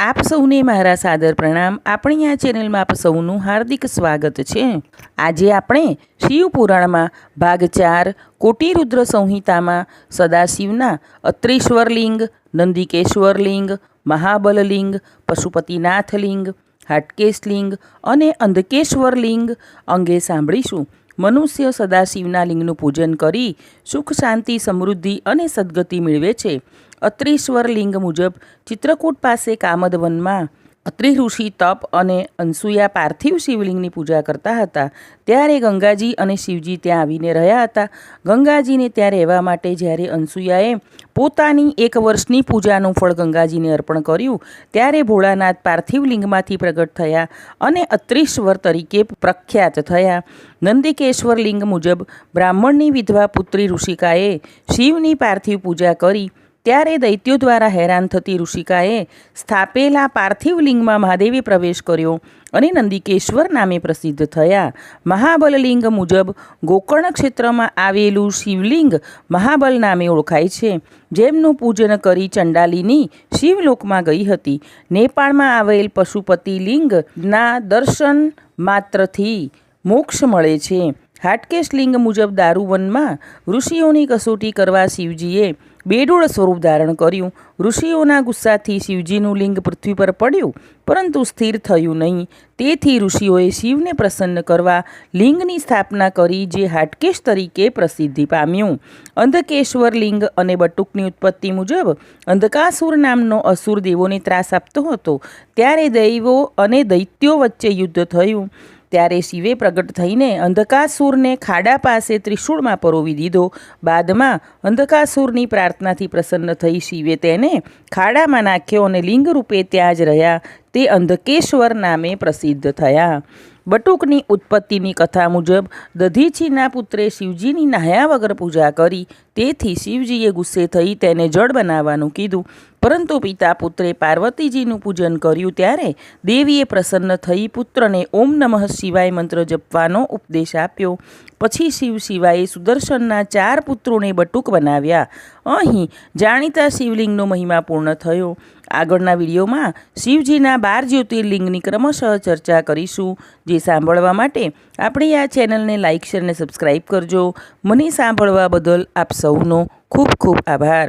આપ સૌને મારા સાદર પ્રણામ. આપણી આ ચેનલમાં આપ સૌનું હાર્દિક સ્વાગત છે. આજે આપણે શિવ પુરાણમાં ભાગ ચાર કોટિરુદ્ર સંહિતામાં સદાશિવના અત્રેશ્વર લિંગ, નંદિકેશ્વર લિંગ મહાબલલિંગ પશુપતિનાથ લિંગ, હાટકેશ અને અંધકેશ્વર લિંગ અંગે સાંભળીશું. મનુષ્ય સદાશિવના લિંગનું પૂજન કરી સુખ, શાંતિ, સમૃદ્ધિ અને સદગતિ મેળવે છે. અત્રેશ્વર લિંગ મુજબ ચિત્રકૂટ પાસે કામદવનમાં અત્રિ ઋષિ, તપ અને અનસુયા પાર્થિવ શિવલિંગની પૂજા કરતા હતા. ત્યારે ગંગાજી અને શિવજી ત્યાં આવીને રહ્યા હતા. ગંગાજીને ત્યાં રહેવા માટે જ્યારે અનસુયાએ પોતાની એક વર્ષની પૂજાનું ફળ ગંગાજીને અર્પણ કર્યું, ત્યારે ભોળાનાથ પાર્થિવ લિંગમાંથી પ્રગટ થયા અને અત્રીશ્વર તરીકે પ્રખ્યાત થયા. નંદિકેશ્વર લિંગ મુજબ બ્રાહ્મણની વિધવા પુત્રી ઋષિકાએ શિવની પાર્થિવ પૂજા કરી ત્યારે દૈત્યો દ્વારા હેરાન થતી ઋષિકાએ સ્થાપેલા પાર્થિવ લિંગમાં મહાદેવે પ્રવેશ કર્યો અને નંદિકેશ્વર નામે પ્રસિદ્ધ થયા. મહાબલલિંગ મુજબ ગોકર્ણ ક્ષેત્રમાં આવેલું શિવલિંગ મહાબલ નામે ઓળખાય છે. જેમનું પૂજન કરી ચંડાલીની શિવલોકમાં ગઈ હતી. નેપાળમાં આવેલ પશુપતિ લિંગના દર્શન માત્રથી મોક્ષ મળે છે. હાટકેશ લિંગ મુજબ દારૂવનમાં ઋષિઓની કસોટી કરવા શિવજીએ બેડોળ સ્વરૂપ ધારણ કર્યું. ઋષિઓના ગુસ્સાથી શિવજીનું લિંગ પૃથ્વી પર પડ્યું, પરંતુ સ્થિર થયું નહીં. તેથી ઋષિઓએ શિવને પ્રસન્ન કરવા લિંગની સ્થાપના કરી, જે હાટકેશ તરીકે પ્રસિદ્ધિ પામ્યું. અંધકેશ્વર લિંગ અને બટુકની ઉત્પત્તિ મુજબ અંધકાસુર નામનો અસુર દેવોને ત્રાસ આપતો હતો. ત્યારે દૈવો અને દૈત્યો વચ્ચે યુદ્ધ થયું. ત્યારે શિવે પ્રગટ થઈને અંધકાસુરને ખાડા પાસે ત્રિશૂળમાં પરોવી દીધો. બાદમાં અંધકાસુરની પ્રાર્થનાથી પ્રસન્ન થઈ શિવે તેને ખાડામાં નાખ્યો અને લિંગ રૂપે ત્યાં જ રહ્યા. તે અંધકેશ્વર નામે પ્રસિદ્ધ થયા. બટુકની ઉત્પત્તિની કથા મુજબ, દધીચીના પુત્રે શિવજીની નાહ્યા વગર પૂજા કરી, તેથી શિવજીએ ગુસ્સે થઈ તેને જળ બનાવવાનું કીધું. પરંતુ પિતા પુત્રે પાર્વતીજીનું પૂજન કર્યું ત્યારે દેવીએ પ્રસન્ન થઈ પુત્રને ઓમ નમઃ શિવાય મંત્ર જપવાનો ઉપદેશ આપ્યો. પછી શિવ શિવાએ સુદર્શનના ચાર પુત્રોને બટુક બનાવ્યા. અહીં જાણીતા શિવલિંગનો મહિમા પૂર્ણ થયો. આગળના વિડીયોમાં શિવજીના બાર જ્યોતિર્લિંગની ક્રમશઃ ચર્ચા કરીશું, જે સાંભળવા માટે આપણે આ ચેનલને લાઇક શેર અને સબસ્ક્રાઈબ કરજો. મને સાંભળવા બદલ આપ સૌનો ખૂબ ખૂબ આભાર.